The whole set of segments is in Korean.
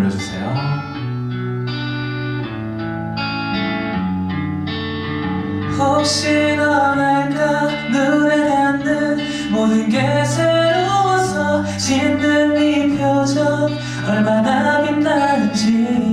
올려주세요. 혹시 너랄까 눈에 닿는 모든 게 새로워서 짓는 이 표정 얼마나 빛나는지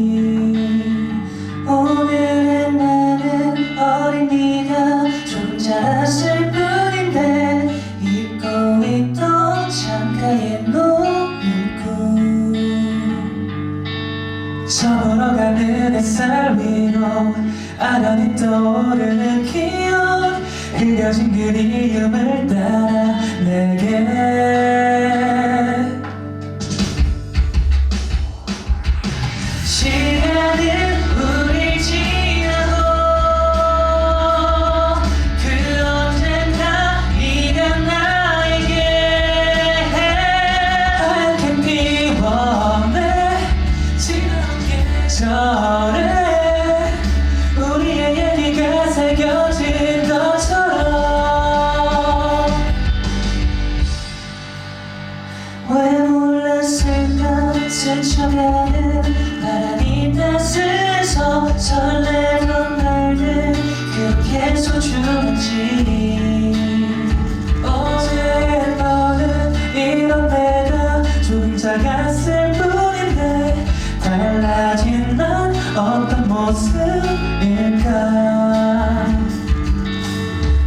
햇살 위로 아련히 떠오르는 기억 흘려진 그리움을 따라 내게 어떤 모습일까?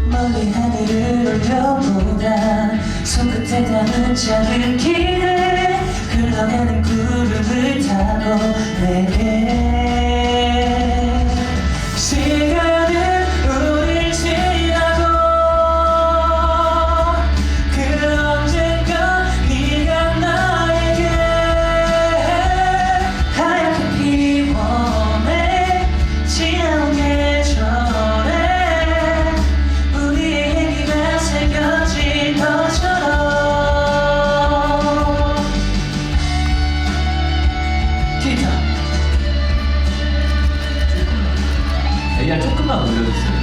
멀리 하늘을 올려보다 손끝에 닿는 작은 길을 Görüşürüz.